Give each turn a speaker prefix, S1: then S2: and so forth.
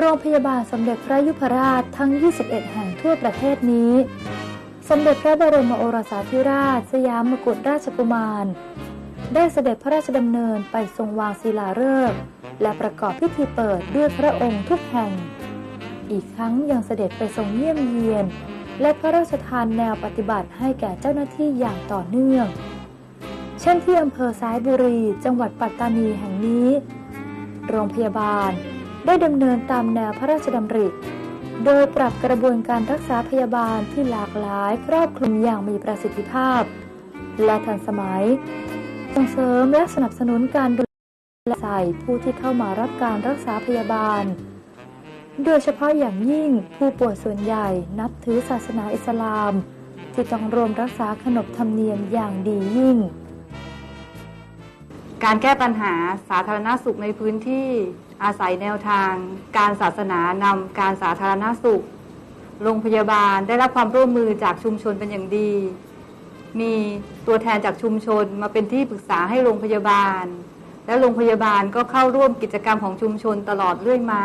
S1: โรงพยาบาลสมเด็จพระยุพราชทั้ง 21 แห่งทั่วประเทศนี้ สมเด็จพระบรมโอรสาธิราช สยามกุฎราชกุมาร ได้เสด็จพระราชดำเนินไปทรงวางศิลาฤกษ์และประกอบพิธีเปิดด้วยพระองค์ทุกแห่ง อีกครั้งยังเสด็จไปทรงเยี่ยมเยียน และพระราชทานแนวปฏิบัติให้แก่เจ้าหน้าที่อย่างต่อเนื่อง เช่นที่อำเภอสายบุรี จังหวัดปัตตานีแห่งนี้ โรงพยาบาล ได้ดำเนินตามแนวพระราชดำริ โดยปรับกระบวนการรักษาพยาบาลที่หลากหลายครอบคลุมอย่างมีประสิทธิภาพ และทันสมัย ส่งเสริมและสนับสนุนการดูแลใส่ผู้ที่เข้ามารับการรักษาพยาบาล โดยเฉพาะอย่างยิ่งผู้ป่วยส่วนใหญ่นับถือศาสนาอิสลาม ที่ต้องรวมรักษาขนบธรรมเนียมอย่างดียิ่ง
S2: การแก้ปัญหาสาธารณสุขในพื้นที่ อาศัยแนวทาง การศาสนานำการสาธารณสุข โรงพยาบาลได้รับความร่วมมือจากชุมชนเป็นอย่างดี มีตัวแทนจากชุมชนมาเป็นที่ปรึกษาให้โรงพยาบาล และโรงพยาบาลก็เข้าร่วมกิจกรรมของชุมชนตลอดเรื่อยมา